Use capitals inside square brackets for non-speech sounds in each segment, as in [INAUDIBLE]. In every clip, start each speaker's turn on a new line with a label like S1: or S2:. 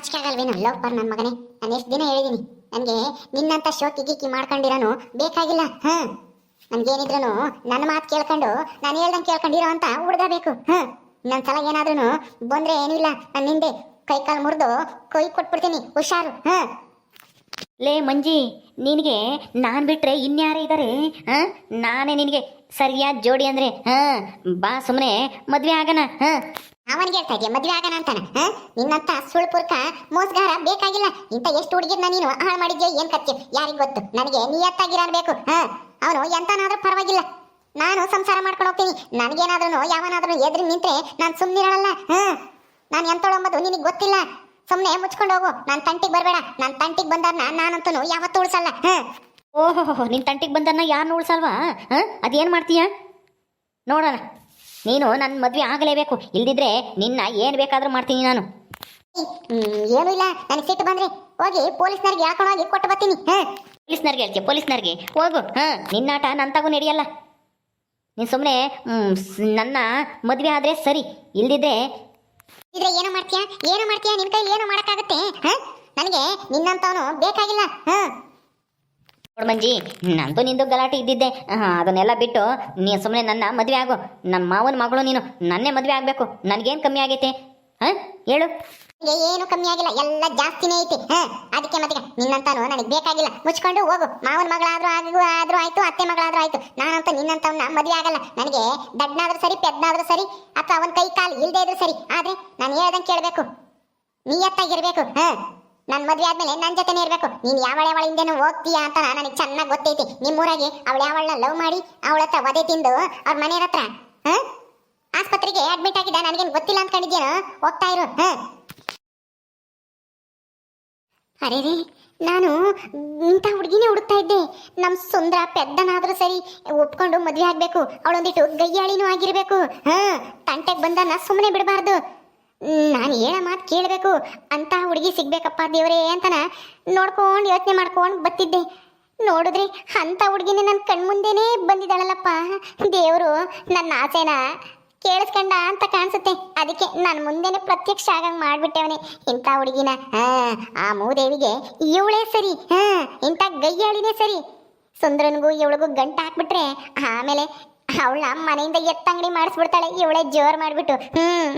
S1: ನಾಚಿಕೆ ಆಗಲ್ವೇನು? ನನ್ನ ಮಗನೇ. ನಾನು ಎಷ್ಟು ದಿನ ಹೇಳಿದ್ದೀನಿ ನನಗೆ ನಿನ್ನಂತ ಶೋಕಿ ಗೀಕಿ ಮಾಡ್ಕೊಂಡಿರೋನು ಬೇಕಾಗಿಲ್ಲ. ಹಾ. ನನಗೇನಿದ್ರು ನನ್ನ ಮಾತು ಕೇಳ್ಕೊಂಡು, ನಾನು ಹೇಳ್ದಂಗೆ ಕೇಳ್ಕೊಂಡಿರೋ ಅಂತ ಹುಡುಗ ಬೇಕು ಹಾ. ನನ್ನ ಸಲ ಏನಾದ್ರೂ ಬಂದ್ರೆ ಏನೂ ಇಲ್ಲ. ನನ್ನ ಹಿಂದೆ ಕೈ ಕಾಲು ಮುರಿದು ಕೈ ಕೊಟ್ಬಿಡ್ತೀನಿ. ಹುಷಾರು. ಹಾ.
S2: ಲೇ, ಮಂಜಿ, ನಿನಗೆ ನಾನು ಬಿಟ್ರೆ ಇನ್ಯಾರೇ ಇದ್ದಾರೆ ಹಾಂ? ನಾನೇ ನಿನಗೆ ಸರಿಯಾದ ಜೋಡಿ ಅಂದರೆ, ಹಾಂ. ಬಾ ಸುಮ್ಮನೆ ಮದುವೆ ಆಗೋಣ. ಹಾಂ.
S1: ಅವನಿಗೆ ಹೇಳ್ತಾ ಇದೆಯಾ, ಮದ್ವೆ ಆಗೋಣ ಅಂತಾನ? ನಿನ್ನಂತ ಸುಳ್ಪುರ್ಕ ಮೋಸಗಾರ ಬೇಕಾಗಿಲ್ಲ. ಇಂತ ಎಷ್ಟು ಹುಡುಗಿರ್ನ ನೀನು ಹಾಳು ಮಾಡಿದ್ಯೋ, ಏನ್ ಕತ್ತಿ ಯಾರಿಗ್ ಗೊತ್ತು? ನನಗೆ ನಿಯತ್ತಾಗಿರಬೇಕು ಹಾ? ಅವನು ಎಂತನಾದ್ರೂ ಪರವಾಗಿಲ್ಲ. ನಾನು ಸಂಸಾರ ಮಾಡ್ಕೊಂಡು ಹೋಗ್ತೀನಿ. ನನಗೇನಾದ್ರೂ ಯಾವನಾದ್ರೂ ಎದ್ರಿ ನಿಂತ್ರೆ ನಾನು ಸುಮ್ಮನಿರಲ್ಲ ಹಾ? ನಾನು ಎಂತೊಳಂಬದು ನಿನಗೆ ಗೊತ್ತಿಲ್ಲ? ಸುಮ್ಮನೆ ಮುಚ್ಕೊಂಡು ಹೋಗು. ನನ್ನ ತಂಟಿಗೆ ಬರಬೇಡ. ನನ್ನ ತಂಟಿಗೆ ಬಂದವ್ರನ್ನ ನಾನಂತೂ ಯಾವತ್ತೂ ಉಳಿಸಲ್ಲ, ಹಾ?
S2: ಓಹೋ ನಿನ್ನ ತಂಟಿಗೆ ಬಂದನ್ನ ಯಾರನ್ನ ಉಳ್ಸಲ್ವಾ, ಹಾಂ? ಅದೇನು ಮಾಡ್ತೀಯ? ನೋಡೋಣ. ನೀನು ನನ್ನ ಮದುವೆ ಆಗಲೇಬೇಕು. ಇಲ್ದಿದ್ರೆ ನಿನ್ನ ಏನು ಬೇಕಾದರೂ ಮಾಡ್ತೀನಿ ನಾನು.
S1: ಏನೂ ಇಲ್ಲ. ನನಗೆ ಸಿಟ್ಟು ಬಂದ್ರೆ ಹೋಗಿ ಪೊಲೀಸ್ನವ್ರಿಗೆ ಹಾಕೊಂಡು ಹೋಗಿ ಕೊಟ್ಟು ಬರ್ತೀನಿ. ಹಾಂ?
S2: ಪೊಲೀಸ್ನರ್ಗೆ ಹೇಳ್ತೀಯ? ಪೊಲೀಸ್ನರ್ಗೆ ಹೋಗು. ಹಾಂ ನಿನ್ನಾಟ ನಂತಾಗೂ ನಡೆಯಲ್ಲ ನೀನು ಸುಮ್ಮನೆ ನನ್ನ ಮದುವೆ ಆದರೆ ಸರಿ. ಇಲ್ದಿದ್ರೆ
S1: ಇದ್ರೆ ಏನೋ ಮಾಡ್ತೀಯಾ? ಏನೋ ಮಾಡ್ತೀಯಾ? ನಿನ್ ಕೈಲಿ ಏನೋ ಮಾಡೋಕ್ಕಾಗತ್ತೆ? ಹ? ನನಗೆ ನಿನ್ನಂತವನು ಬೇಕಾಗಿಲ್ಲ. ಹ?
S2: ಮಂಜಿ, ನಂದು ನಿಂದು ಗಲಾಟೆ ಇದ್ದಿದ್ದೆ. ಅದನ್ನೆಲ್ಲ ಬಿಟ್ಟು ನೀನು ಸುಮ್ಮನೆ ನನ್ನ ಮದುವೆ ಆಗು. ನಮ್ಮ ಮಾವನ ಮಗಳು ನೀನು, ನನ್ನೇ ಮದುವೆ ಆಗಬೇಕು. ನನಗೇನು ಕಮ್ಮಿ ಆಗೈತೆ? ಹಾಂ? ಹೇಳು.
S1: ಏನು ಕಮ್ಮಿ ಆಗಿಲ್ಲ. ಎಲ್ಲ ಜಾಸ್ತಿನೇ ಐತಿ. ಹಾ, ಅದಕ್ಕೆ ಮತ್ತೆ ನಿನ್ನಂತಾನು ನನಗೆ ಬೇಕಾಗಿಲ್ಲ. ಮುಚ್ಕೊಂಡು ಹೋಗು. ಮಾವನ ಮಗಳಾದ್ರೂ ಆಗು ಆದ್ರೂ ಆಯ್ತು, ಅತ್ತೆ ಮಗಳಾದ್ರೂ ಆಯ್ತು. ನಾನಂತ ನಿನ್ನಂತವನ್ನ ಮದುವೆ ಆಗಲ್ಲ. ನನಗೆ ದಡ್ಡನಾದ್ರೂ ಸರಿ ಪೆದ್ನಾದ್ರೂ ಸರಿ, ಅಥವಾ ಅವನ ಕೈ ಕಾಲು ಇಲ್ದೇ ಇದ್ರೂ ಸರಿ. ಆದ್ರೆ ನಾನು ಹೇಳ್ದಂಗೆ ಕೇಳಬೇಕು. ನೀಯತ್ತಾಗಿರ್ಬೇಕು ಹ? ನನ್ ಮದ್ವೆ ಆದ್ಮೇಲೆ ನನ್ ಜೊತೆನೇ ಇರಬೇಕು. ನೀನ್ ಯಾವಳ ಯಾವಳ ಹೋಗ್ತೀಯಾ ಅಂತ ನನಗೆ ಚೆನ್ನಾಗಿ ಗೊತ್ತೈತಿ. ನಿಮ್ಮೂರಾಗೆ ಅವಳ ಯಾವಳನ್ನ ಲವ್ ಮಾಡಿ ಅವಳ ಹತ್ರ ವಧೆ ತಿಂದು ಅವ್ರ ಮನೆಯವ್ರ ಹತ್ರ ಆಸ್ಪತ್ರೆಗೆ ಅಡ್ಮಿಟ್ ಆಗಿದ್ದ, ನನಗೇನು ಗೊತ್ತಿಲ್ಲ ಅನ್ಕೊಂಡಿದ್ಯೇನೋ? ಹೋಗ್ತಾ ಇರು, ಹ? ಅರೆ ರೀ, ನಾನು ಇಂಥ ಹುಡುಗಿನೇ ಹುಡುಕ್ತಾ ಇದ್ದೆ. ನಮ್ಮ ಸುಂದರ ಪೆದ್ದನಾದರೂ ಸರಿ ಒಪ್ಕೊಂಡು ಮದುವೆ ಆಗ್ಬೇಕು. ಅವಳೊಂದಿಟ್ಟು ಗೈಯಾಳಿನೂ ಆಗಿರಬೇಕು, ಹಾ? ತಂಟೆಗೆ ಬಂದನ್ನ ಸುಮ್ಮನೆ ಬಿಡಬಾರ್ದು. ನಾನು ಹೇಳೋ ಮಾತು ಕೇಳಬೇಕು. ಅಂತ ಹುಡುಗಿ ಸಿಗ್ಬೇಕಪ್ಪ ದೇವರೇ ಅಂತನ ನೋಡ್ಕೊಂಡು ಯೋಚನೆ ಮಾಡ್ಕೊಂಡು ಬತ್ತಿದ್ದೆ. ನೋಡಿದ್ರೆ, ಅಂಥ ಹುಡುಗಿನೇ ನನ್ನ ಕಣ್ಮುಂದೇನೆ ಬಂದಿದ್ದಾಳಲ್ಲಪ್ಪ. ದೇವರು, ನನ್ನ ಆಸೆನ ಕೇಳಿಸ್ಕೊಂಡ ಅಂತ ಕಾಣಿಸುತ್ತೆ. ಅದಕ್ಕೆ ನನ್ನ ಮುಂದೆನೆ ಪ್ರತ್ಯಕ್ಷ ಆಗಂಗೆ ಮಾಡಿಬಿಟ್ಟವನೆ. ಇಂಥ ಹುಡುಗಿನ ಆ ಮೂದೇವಿಗೆ ಇವಳೇ ಸರಿ, ಹಾಂ, ಇಂಥ ಗೈಯಾಳಿನೇ ಸರಿ. ಸುಂದರನಿಗೂ ಇವಳಿಗೂ ಗಂಟು ಹಾಕ್ಬಿಟ್ರೆ ಆಮೇಲೆ ಅವಳ ಮನೆಯಿಂದ ಎತ್ತಂಗಡಿ ಮಾಡಿಸ್ಬಿಡ್ತಾಳೆ. ಇವಳೇ ಜೋರು ಮಾಡಿಬಿಟ್ಟು, ಹ್ಮ್.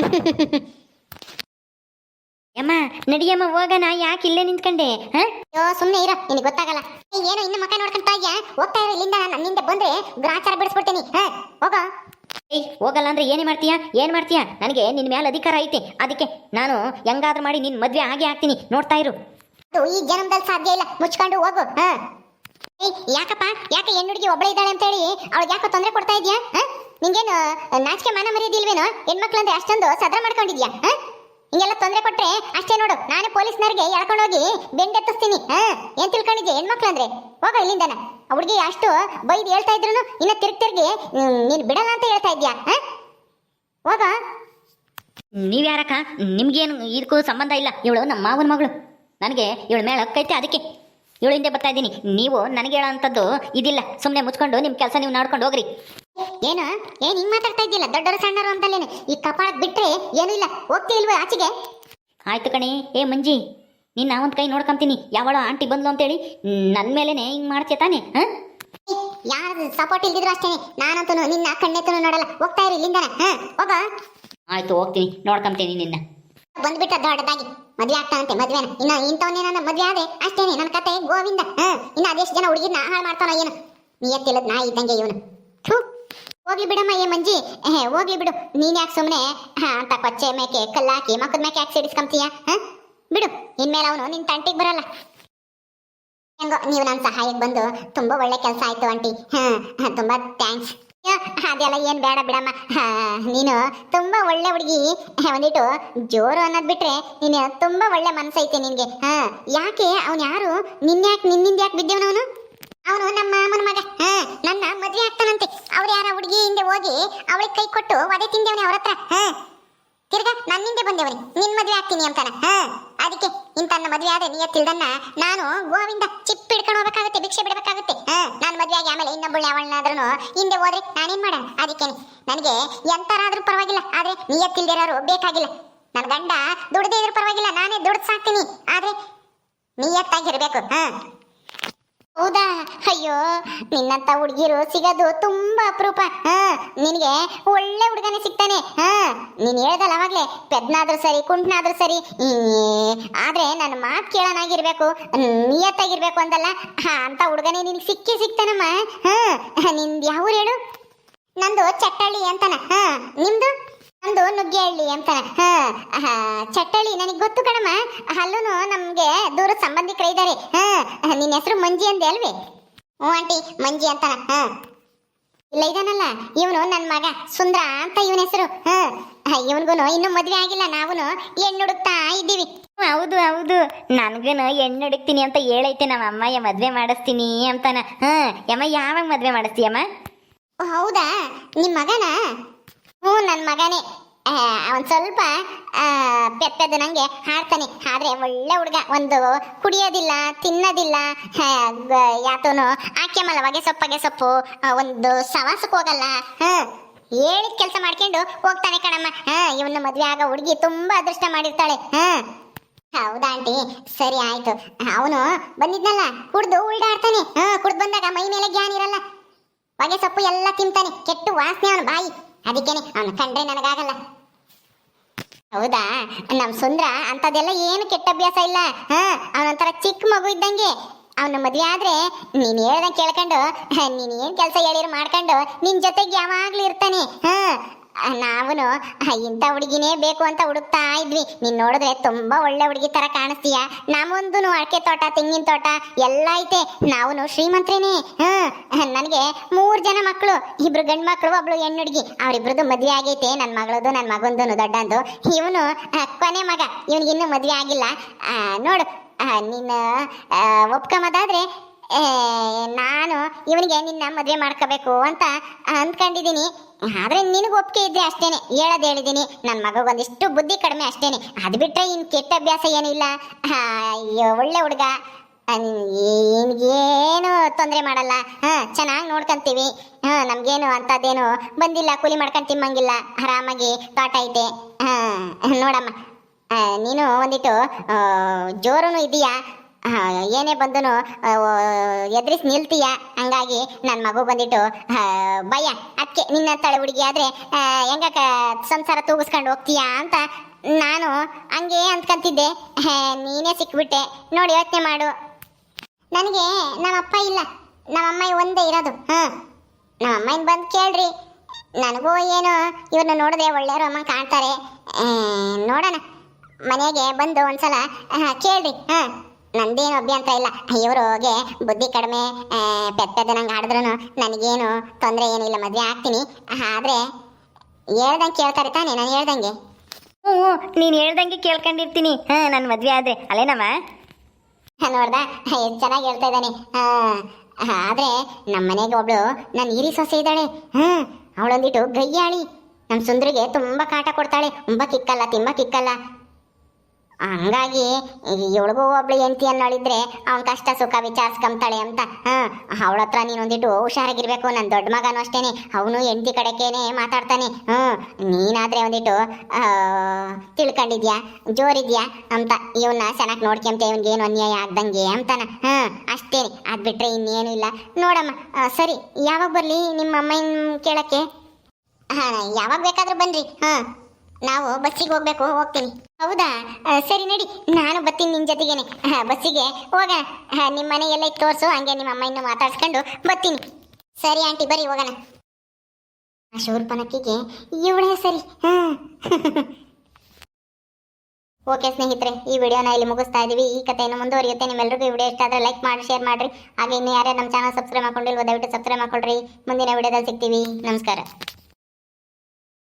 S2: ಯಮ್ಮ ನಡಿಯಮ್ಮ ಹೋಗೋಣ ಯಾಕೆ ಇಲ್ಲೇ ನಿಂತ್ಕೊಂಡೆ ಹಾ?
S1: ಅಯ್ಯೋ ಸುಮ್ಮನೆ ಇರೋ ನಿನಗೆ ಗೊತ್ತಾಗಲ್ಲ. ಏ, ಏನೋ ಇನ್ನು ಮಕ್ಕ ನೋಡ್ಕೊಂತಾ ಇದ್ಯಾ? ಹೋಗ್ತಾ ಇರೋ ಇಲ್ಲಿಂದ ನನ್ನಿಂದ ಬಂದ್ರೆ ಗ್ರಾಚಾರ ಬಿಡಿಸ್ಬಿಡ್ತೀನಿ ಹಾ? ಹೋಗ.
S2: ಏಯ್ ಹೋಗಲ್ಲ ಅಂದ್ರೆ ಏನೇ ಮಾಡ್ತೀಯಾ? ಏನ್ ಮಾಡ್ತೀಯಾ? ನನಗೆ ನಿನ್ನ ಮೇಲೆ ಅಧಿಕಾರ ಐತೆ. ಅದಕ್ಕೆ ನಾನು ಹೆಂಗಾದ್ರೂ ಮಾಡಿ ನಿನ್ನ ಮದ್ವೆ ಆಗೇ ಹಾಕ್ತೀನಿ. ನೋಡ್ತಾ ಇರು.
S1: ಅದು ಈ ಜನ್ಮದಲ್ಲಿ ಸಾಧ್ಯ ಇಲ್ಲ. ಮುಚ್ಕೊಂಡು ಹೋಗು ಹಾ? ಏಯ್ ಯಾಕಪ್ಪ? ಯಾಕೆ ಹೆಣ್ಣು ಹುಡುಗಿ ಒಬ್ಬಳೇ ಇದ್ದಾಳೆ ಅಂತ ಹೇಳಿ ಅವಳು ಯಾಕೋ ತೊಂದರೆ ಕೊಡ್ತಾ ಇದ್ಯಾ ನಿಂಗೇನು ನಾಚಿಕೆ ಮಾನ ಮರ್ಯಾದಿಲ್ವೇನೋ ಹೆಣ್ಮಕ್ಳಂದ್ರೆ ಅಷ್ಟೊಂದು ಸದ್ರ ಮಾಡ್ಕೊಂಡಿದ್ಯಾ ಹಾ? ಹಿಂಗೆಲ್ಲ ತೊಂದರೆ ಕೊಟ್ರೆ ಅಷ್ಟೇ ನೋಡು. ನಾನೇ ಪೊಲೀಸ್ನವ್ರಿಗೆ ಎಳ್ಕೊಂಡು ಹೋಗಿ ಬೆಂಡೆತ್ತಿಸ್ತೀನಿ ಹಾ, ಏನ್ ತಿಳ್ಕೊಂಡಿದ್ದೆ ಹೆಣ್ಮಕ್ಳು ಅಂದ್ರೆ ಹೋಗ ಇಲ್ಲಿಂದನ. ಹುಡುಗಿ ಅಷ್ಟು ಬೈದು ಹೇಳ್ತಾ ಇದ್ರು ಇನ್ನ ತಿರ್ಗಿ ತಿರ್ಗಿ ನೀನು ಬಿಡಲ್ಲ ಅಂತ ಹೇಳ್ತಾ ಇದ್ಯಾ? ಹೋಗ.
S2: ನೀವ್ಯಾರಕ್ಕ ನಿಮ್ಗೇನು ಇದಕ್ಕೂ ಸಂಬಂಧ ಇಲ್ಲ. ಇವಳು ನಮ್ಮ ಮಾವನ ಮಗಳು. ನನಗೆ ಇವಳ ಮೇಲೆ ಹಕ್ಕೈತೆ ಅದಕ್ಕೆ. ಇವಳು ಹಿಂದೆ ಬರ್ತಾ ಇದ್ದೀನಿ. ನೀವು ನನಗೆ ಹೇಳೋ ಅಂಥದ್ದು ಇದಿಲ್ಲ. ಸುಮ್ಮನೆ ಮುಚ್ಕೊಂಡು ನಿಮ್ಮ ಕೆಲಸ ನೀವು ನೋಡ್ಕೊಂಡು ಹೋಗ್ರಿ.
S1: ಏನು? ಏನ್ ಹಿಂಗ್ ಮಾತಾಡ್ತಾ ಇದ್ದಿಲ್ಲ ದೊಡ್ಡವರು ಸಣ್ಣರು ಅಂತಲ್ಲೇನೆ? ಈ ಕಪಾಳಕ್ ಬಿಟ್ರೆ ಏನೂ ಇಲ್ಲ. ಹೋಗ್ತಿಲ್ವ ಆಚೆಗೆ?
S2: ಆಯ್ತು ಕಣೆ. ಏ ಮಂಜಿ ನಿನ್ನ ಒಂದು ಕೈ ನೋಡ್ಕೊಂತೀನಿ. ಯಾವಳ ಆಂಟಿ ಬಂದ್ಲು ಅಂತೇಳಿ. ನನ್ನ ಮೇಲೇನೆ ಹಿಂಗ್ ಮಾಡ್ತೀಯ ತಾನೇ ಹಾಂ?
S1: ಯಾರು ಸಪೋರ್ಟ್ ಇಲ್ದಿದ್ರು ಅಷ್ಟೇ. ನಾನಂತೂ ನಿನ್ನ ಕಣ್ಣೆತ್ತನು ನೋಡಲ್ಲ. ಹೋಗ್ತಾ ಇರಿ ಇಲ್ಲಿಂದ ಹಾ? ಹೋಗ.
S2: ಆಯ್ತು ಹೋಗ್ತೀನಿ. ನೋಡ್ಕೊಂತೀನಿ ನಿನ್ನ.
S1: ಬಂದ್ಬಿಟ್ಟ ದೊಡ್ಡದಾಗಿ. ಮದ್ವೆ ಆಗ್ತಾನಂತೆ ಮದ್ವೆನ. ಇನ್ನ ಇಂಥವನ್ನೇ ನನ್ನ ಮದ್ವೆ ಆದ್ರೆ ಅಷ್ಟೇನೆ. ನನ್ನ ಕತೆ ಗೋವಿಂದ. ಹ್ಮ್ ಇನ್ನ ಅದೆಷ್ಟು ಜನ ಹುಡುಗಿನ ಹಾಳು ಮಾಡ್ತಾನ ಏನು. ನೀ ಎತ್ತಿಲ್ಲದ ನಾ ಇದ್ದಂಗೆ ಇವನು. ಥು. ಹೋಗ್ಲಿ ಬಿಡಮ್ಮ ಏ ಮಂಜಿ. ಹೋಗ್ಲಿ ಬಿಡು. ನೀನ್ ಯಾಕೆ ಸುಮ್ಮನೆ ಹಾ, ಅಂತ ಕೊಚ್ಚೆ ಮೇಕೆ ಕಲ್ಲಾಕಿ ಮಕ್ಕದ ಮೇಕೆ ಯಾಕೆ ಸಿಡಿಸ್ಕೊಂತೀಯ ಹಾ? ಬಿಡು. ಇನ್ಮೇಲೆ ಅವನು ನಿನ್ ತಂಟಿಗೆ ಬರಲ್ಲ. ಹೆಂಗೋ, ನೀವು ನನ್ನ ಸಹಾಯಕ್ಕೆ ಬಂದು ತುಂಬಾ ಒಳ್ಳೆ ಕೆಲಸ ಆಯ್ತು ಆಂಟಿ. ಹಾ ತುಂಬಾ ಥ್ಯಾಂಕ್ಸ್ ಅದೆಲ್ಲ ಏನ್ ಬೇಡ ಬಿಡಮ್ಮ. ನೀನು ತುಂಬಾ ಒಳ್ಳೆ ಹುಡುಗಿ. ಒಂದಿಟ್ಟು ಜೋರು ಅನ್ನೋದ್ ಬಿಟ್ರೆ ನೀನು ತುಂಬಾ ಒಳ್ಳೆ ಮನ್ಸೈತೆ ನಿನ್ಗೆ. ಹಾ, ಯಾಕೆ? ಅವನು ಯಾರು? ನಿನ್ಯಾಕ್ ನಿನ್ನಿಂದ ಯಾಕೆ ಬಿದ್ದವನವನು? ಅವನು ನಮ್ಮ ಮಾಮನ ಮಗ. ನನ್ನ ಮದುವೆ ಆಗ್ತಾನಂತೆ. ಅವ್ರು ಯಾರ ಹುಡುಗಿ ಹಿಂದೆ ಹೋಗಿ ಅವಳಿಗೆ ಕೈ ಕೊಟ್ಟು ಒದೆ ತಿಂದೇವನೇ ಅವ್ರ ಹತ್ರ. ನನ್ನ ತಿರ್ಗಾ ನನ್ನಿಂದೆ ಬಂದೇವನಿ. ನಿನ್ ಮದುವೆ ಆಗ್ತೀನಿ ಅಂತಾನ. ಅದಕ್ಕೆ ಇಂತನ್ನ ಮದ್ವೆ ಆದ್ರೆ ನಿಯತ್ತಿಲ್ದನ್ನ ನಾನು ಗೋವಿಂದ ಚಿಪ್ ಹಿಡ್ಕೊಂಡು ಹೋಗ್ಬೇಕಾಗುತ್ತೆ, ಭಿಕ್ಷೆ ಬಿಡಬೇಕಾಗುತ್ತೆ. ನಾನು ಮದ್ವೆ ಆಗಿ ಆಮೇಲೆ ಇನ್ನೊಬ್ಬಳು ಯಾವಳನ್ನಾದ್ರೂ ಹಿಂದೆ ಹೋದ್ರೆ ನಾನೇನ್ ಮಾಡ ಅದಕ್ಕೆ ನನಗೆ ಎಂತರಾದ್ರೂ ಪರವಾಗಿಲ್ಲ, ಆದ್ರೆ ನಿಯತ್ತಿಲ್ದಿರೋರು ಬೇಕಾಗಿಲ್ಲ. ನನ್ನ ಗಂಡ ದುಡ್ದೇ ಇದ್ರೂ ಪರವಾಗಿಲ್ಲ, ನಾನೇ ದುಡ್ಡು ಸಾಕ್ತೀನಿ. ಆದ್ರೆ ನಿಯತ್ತಾಗಿರ್ಬೇಕು. ಹಾ ಹೌದಾ? ಅಯ್ಯೋ, ನಿನ್ನಂತ ಹುಡುಗಿರು ಸಿಗೋದು ತುಂಬಾ ಅಪರೂಪ. ಹಾ, ನಿನಗೆ ಒಳ್ಳೆ ಹುಡುಗನೇ ಸಿಗ್ತಾನೆ. ಹಾ, ನೀನ್ ಹೇಳ್ದಲ್ಲ ಅವಾಗ್ಲೇ, ಪೆದ್ನಾದ್ರೂ ಸರಿ, ಕುಂಟ್ನಾದ್ರೂ ಸರಿ. ಆದ್ರೆ ನನ್ನ ಮಾತು ಕೇಳೋನಾಗಿರ್ಬೇಕು, ನಿಯತ್ತಾಗಿರ್ಬೇಕು ಅಂದಲ್ಲ ಹಾ ಅಂತ ಹುಡುಗನೇ ನಿನಗೆ ಸಿಕ್ಕೇ ಸಿಗ್ತಾನಮ್ಮ. ಹಾ ನಿಂದು ಯಾವ ಹೇಳು. ನಂದು ಚಟ್ಟಳ್ಳಿ ಅಂತಾನ. ಹಾ, ನಿಮ್ದು? ನಂದು ನುಗ್ಗೆಹಳ್ಳಿ ಹಳ್ಳಿ ಅಂತಾನೆ. ಹ ಚಟ್ಟಳ್ಳಿ ನನಗೆ ಗೊತ್ತು ಕಣಮ್ಮ. ಅಲ್ಲೂ ನಮಗೆ ದೂರ ಸಂಬಂಧಿಕರ ಇದ್ದಾರೆ ಹಾ ನಿನ್ನ ಹೆಸರು ಮಂಜಿ ಅಂದೆ ಅಲ್ವೇ? ಹ್ಞೂ ಆಂಟಿ, ಮಂಜಿ ಅಂತಾನ. ಹಾ. ಇಲ್ಲ, ಇದಾನಲ್ಲ. ಇವನು ನನ್ನ ಮಗ ಸುಂದ್ರ ಅಂತ ಇವನ ಹೆಸರು. ಹಾ ಇವನ್ಗೂ ಇನ್ನೂ ಮದುವೆ ಆಗಿಲ್ಲ. ನಾವು ಹೆಣ್ಣು ಹುಡುಕ್ತಾ ಇದ್ದೀವಿ
S2: ಹೌದು ಹೌದು. ನನ್ಗೂನು ಹೆಣ್ಣು ಹುಡುಕ್ತೀನಿ ಅಂತ ಹೇಳೈತೆ ನಮ್ಮ ಅಮ್ಮಯ್ಯ ಮದುವೆ ಮಾಡಿಸ್ತೀನಿ ಅಂತಾನ. ಹ್ಞೂ, ಯಮ್ಮ, ಯಾವಾಗ ಮದುವೆ ಮಾಡಿಸ್ತೀಯಮ್ಮ?
S1: ಹೌದಾ? ನಿಮ್ಮ ಮಗನ? ಹ್ಞೂ ನನ್ನ ಮಗನೇ. ಅವನ್ ಸ್ವಲ್ಪ ಆ, ನನಗೆ ನಂಗೆ ಹಾಡ್ತಾನೆ. ಆದ್ರೆ ಒಳ್ಳೆ ಹುಡುಗ. ಒಂದು ಕುಡಿಯೋದಿಲ್ಲ ತಿನ್ನೋದಿಲ್ಲ ಯಾತೋನು. ಆಕೆ ಮಲವಾಗೆ ಸೊಪ್ಪಗೆ ಸೊಪ್ಪು ಒಂದು ಸವಾಸಕ್ಕೆ ಹೋಗಲ್ಲ. ಹ ಹೇಳಿದ ಕೆಲಸ ಮಾಡ್ಕೊಂಡು ಹೋಗ್ತಾನೆ ಕಣಮ್ಮ. ಹಾಂ ಇವನ್ನ ಮದುವೆ ಆಗ ಹುಡುಗಿ ತುಂಬಾ ಅದೃಷ್ಟ ಮಾಡಿರ್ತಾಳೆ. ಹ್ಞೂ ಹೌದಾ ಆಂಟಿ? ಸರಿ ಆಯ್ತು. ಅವನು ಬಂದಿದ್ನಲ್ಲ ಕುಡ್ದು ಉಲ್ಡಾಡ್ತಾನೆ ಹಾಂ ಕುಡ್ದು ಬಂದಾಗ ಮೈ ಮೇಲೆ ಜ್ಞಾನ ಇರಲ್ಲ. ಹೊಗೆ ಸೊಪ್ಪು ಎಲ್ಲ ತಿಂತಾನೆ. ಕೆಟ್ಟು ವಾಸನೆ ಅವನು ಬಾಯಿ. ಅದಕ್ಕೇನೆ, ಅವನ ಕಂಡ್ರೆ ನನಗಾಗಲ್ಲ. ಹೌದಾ? ನಮ್ ಸುಂದ್ರ ಅಂತದೆಲ್ಲ ಏನು ಕೆಟ್ಟ ಅಭ್ಯಾಸ ಇಲ್ಲ. ಹಾ, ಅವನೊಂಥರ ಚಿಕ್ಕ ಮಗು ಇದ್ದಂಗೆ. ಅವನ ಮದುವೆ ಆದ್ರೆ ನೀನ್ ಹೇಳ್ದಂಗೆ ಕೇಳ್ಕೊಂಡು, ನೀನು ಏನ್ ಕೆಲಸ ಹೇಳಿರು ಮಾಡ್ಕೊಂಡು, ನಿನ್ ಜೊತೆಗೆ ಯಾವಾಗ್ಲೂ ಇರ್ತಾನೆ. ಹಾ ನಾವುನು ಇಂಥ ಹುಡುಗಿನೇ ಬೇಕು ಅಂತ ಹುಡುಕ್ತಾ ಇದ್ವಿ. ನೀನು ನೋಡಿದ್ರೆ ತುಂಬಾ ಒಳ್ಳೆ ಹುಡುಗಿ ತರ ಕಾಣಿಸ್ತೀಯ? ನಮ್ಮೊಂದು ಅಡಿಕೆ ತೋಟ ತೆಂಗಿನ ತೋಟ ಎಲ್ಲ ಐತೆ. ನಾವುನು ಶ್ರೀಮಂತ್ರೇನೆ. ಹಾಂ ನನಗೆ ಮೂರು ಜನ ಮಕ್ಕಳು ಇಬ್ರು ಗಂಡು ಮಕ್ಕಳು ಒಬ್ಳು ಹೆಣ್ಣು ಹುಡುಗಿ. ಅವರಿಬ್ರದ್ದು ಮದುವೆ ಆಗೈತೆ. ನನ್ನ ಮಗಳದು ನನ್ನ ಮಗಂದು ದೊಡ್ಡಂದು. ಇವನು ಕೊನೆ ಮಗ. ಇವನಿಗಿನ್ನೂ ಮದುವೆ ಆಗಿಲ್ಲ. ನೋಡು ಆ, ನೀನು ಆ, ಒಪ್ಕೊಂಬದಾದ್ರೆ ಏ, ನಾನು ಇವನಿಗೆ ನಿನ್ನ ಮದುವೆ ಮಾಡ್ಕೋಬೇಕು ಅಂತ ಅಂದ್ಕೊಂಡಿದ್ದೀನಿ. ಆದ್ರೆ ನಿನಗೆ ಒಪ್ಪಿಗೆ ಇದ್ರೆ ಅಷ್ಟೇನೆ. ಹೇಳೋದು ಹೇಳಿದ್ದೀನಿ. ನನ್ನ ಮಗ ಒಂದಿಷ್ಟು ಬುದ್ಧಿ ಕಡಿಮೆ ಅಷ್ಟೇನೆ. ಅದು ಬಿಟ್ಟರೆ ಇನ್ ಕೆಟ್ಟ ಅಭ್ಯಾಸ ಏನಿಲ್ಲ ಅಯ್ಯೋ, ಒಳ್ಳೆ ಹುಡುಗ. ಏನು ತೊಂದರೆ ಮಾಡಲ್ಲ. ಹಾ ಚೆನ್ನಾಗಿ ನೋಡ್ಕಂತೀವಿ. ಹಾ ನಮ್ಗೇನು ಅಂತದೇನು ಬಂದಿಲ್ಲ ಕೂಲಿ ಮಾಡ್ಕೊಂಡು ತಿಮ್ಮಂಗಿಲ್ಲ. ಆರಾಮಾಗಿ ತೋಟ ಐತೆ. ಹಾ ನೋಡಮ್ಮ. ನೀನು ಒಂದಿಟ್ಟು ಜೋರುನು ಇದೀಯಾ ಏನೇ ಬಂದನು ಎದುರಿಸಿ ನಿಲ್ತೀಯ? ಹಂಗಾಗಿ ನನ್ನ ಮಗು ಬಂದಿಟ್ಟು ಭಯ ಅದಕ್ಕೆ ನಿನ್ನ ತಳೆ ಹುಡುಗಿ ಆದರೆ ಹೆಂಗ ಸಂಸಾರ ತೂಗಿಸ್ಕೊಂಡು ಹೋಗ್ತೀಯಾ ಅಂತ ನಾನು ಹಂಗೆ ಅಂದ್ಕೊಂತಿದ್ದೆ. ನೀನೇ ಸಿಕ್ಬಿಟ್ಟೆ. ನೋಡಿ, ಯೋಚನೆ ಮಾಡು. ನನಗೆ ನಮ್ಮಪ್ಪ ಇಲ್ಲ. ನಮ್ಮ ಅಮ್ಮ ಒಂದೇ ಇರೋದು. ಹಾಂ ನಮ್ಮ ಅಮ್ಮನ ಬಂದು ಕೇಳ್ರಿ. ನನಗೂ ಏನು ಇವ್ರನ್ನ ನೋಡಿದೆ ಒಳ್ಳೆಯವರು ಅಮ್ಮ ಕಾಣ್ತಾರೆ. ನೋಡೋಣ. ಮನೆಗೆ ಬಂದು ಒಂದ್ಸಲ ಕೇಳ್ರಿ. ಹಾ ನಂದೇನು ಅಭ್ಯಂತರ ಇಲ್ಲ. ಇವ್ರಿಗೆ ಬುದ್ಧಿ ಕಡಿಮೆ ಪೆತ್ತದ ನಂಗೆ ಆಡಿದ್ರು ನನಗೇನು ತೊಂದರೆ ಏನಿಲ್ಲ ಮದುವೆ ಆಗ್ತೀನಿ. ಆದ್ರೆ ಹೇಳ್ದಂಗೆ ಕೇಳ್ತಾರೆ ತಾನೆ ನಾನು ಹೇಳ್ದಂಗೆ.
S2: ಹ್ಞೂ ನೀನು ಹೇಳ್ದಂಗೆ ಕೇಳ್ಕೊಂಡಿರ್ತೀನಿ. ಹಾಂ ನನ್ನ ಮದುವೆ ಆದರೆ. ಅಲ್ಲೇನಮ್ಮ
S1: ನೋಡ್ದ ಎಷ್ಟು ಚೆನ್ನಾಗಿ ಹೇಳ್ತಾ ಇದ್ದಾನೆ. ಹಾ ಆದ್ರೆ ನಮ್ಮ ಮನೆಗೆ ಒಬ್ಳು ನನ್ನ ಹಿರಿ ಸೊಸೆ ಇದ್ದಾಳೆ. ಹಾಂ ಅವಳೊಂದಿಟ್ಟು ಗಯ್ಯಾಳಿ. ನಮ್ಮ ಸುಂದರಿಗೆ ತುಂಬಾ ಕಾಟ ಕೊಡ್ತಾಳೆ. ತುಂಬಾ ಕಿಕ್ಕಲ್ಲ ತಿಂಬ ಕಿಕ್ಕಲ್ಲ. ಹಂಗಾಗಿ ಇವಳಿಗೂ ಒಬ್ಳು ಹೆಂಡತಿ ಅನ್ನೋಳಿದ್ರೆ ಅವನ ಕಷ್ಟ, ಸುಖ ವಿಚಾರಿಸ್ಕೊಂತಾಳೆ ಅಂತ. ಹ್ಮ್ ಅವಳ ಹತ್ರ ನೀನೊಂದಿಟ್ಟು ಹುಷಾರಾಗಿರ್ಬೇಕು. ನನ್ನ ದೊಡ್ಡ ಮಗನೂ ಅಷ್ಟೇನೆ. ಅವನು ಹೆಂಡತಿ ಕಡೆಗೇನೆ ಮಾತಾಡ್ತಾನೆ. ಹ್ಮ್ ನೀನಾದ್ರೆ ಒಂದಿಟ್ಟು ತಿಳ್ಕೊಂಡಿದ್ಯಾ? ಜೋರಿದ್ಯಾ ಅಂತ. ಇವನ್ನ ಚೆನ್ನಾಗಿ ನೋಡ್ಕೊಂತ ಏನು ಅನ್ಯಾಯ ಆಗ್ದಂಗೆ ಅಂತಾನ. ಹ್ಮ್ ಅಷ್ಟೇನೆ. ಅದ್ ಬಿಟ್ರೆ ಇನ್ನೇನು ಇಲ್ಲ. ನೋಡಮ್ಮ ಸರಿ. ಯಾವಾಗ ಬರ್ಲಿ ನಿಮ್ಮ ಅಮ್ಮನ ಕೇಳಕ್ಕೆ? ಹಾ, ಯಾವಾಗ ಬೇಕಾದ್ರೂ ಬನ್ರಿ. ಹಾ. ನಾವು ಬಸ್ಸಿಗೆ ಹೋಗ್ಬೇಕು, ಹೋಗ್ತೀನಿ. ಹೌದಾ? ಸರಿ ನಡಿ, ನಾನು ಬರ್ತೀನಿ ನಿನ್ ಜೊತೆಗೇನೆ. ಬಸ್ಸಿಗೆ ಹೋಗೋಣ ನಿಮ್ಮ ಮನೆ ಎಲ್ಲ ತೋರ್ಸು, ಹಂಗೆ ನಿಮ್ಮ ಅಮ್ಮ ಇನ್ನು ಮಾತಾಡ್ಸ್ಕೊಂಡು ಬರ್ತೀನಿ. ಸರಿ ಆಂಟಿ, ಬರ್ರಿ, ಹೋಗೋಣ. ಶೂರ್ಪನಕ್ಕಿಗೆ, ಇವಳೇ ಸರಿ. [LAUGHS] ಓಕೆ ಸ್ನೇಹಿತರೆ, ಈ ವಿಡಿಯೋನ ಇಲ್ಲಿ ಮುಗಿಸ್ತಾ ಇದೀವಿ. ಈ ಕಥೆಯನ್ನು ಮುಂದುವರಿಯುತ್ತೆ. ನಿಮ್ಮೆಲ್ಲರಿಗೂ ಈ ವಿಡಿಯೋ ಇಷ್ಟ ಆದರೆ ಲೈಕ್ ಮಾಡಿ ಶೇರ್ ಮಾಡಿರಿ. ಹಾಗೆ ಇನ್ನು ಯಾರೇ ನಮ್ಮ ಚಾನಲ್ ಸಬ್ಸ್ಕ್ರೈಬ್ ಮಾಡ್ಕೊಂಡಿಲ್ವೋ, ದಯವಿಟ್ಟು ಸಬ್ಸ್ಕ್ರೈಬ್ ಮಾಡ್ಕೊಳ್ರಿ. ಮುಂದಿನ ವಿಡಿಯೋದಲ್ಲಿ ಸಿಗ್ತೀವಿ. ನಮಸ್ಕಾರ.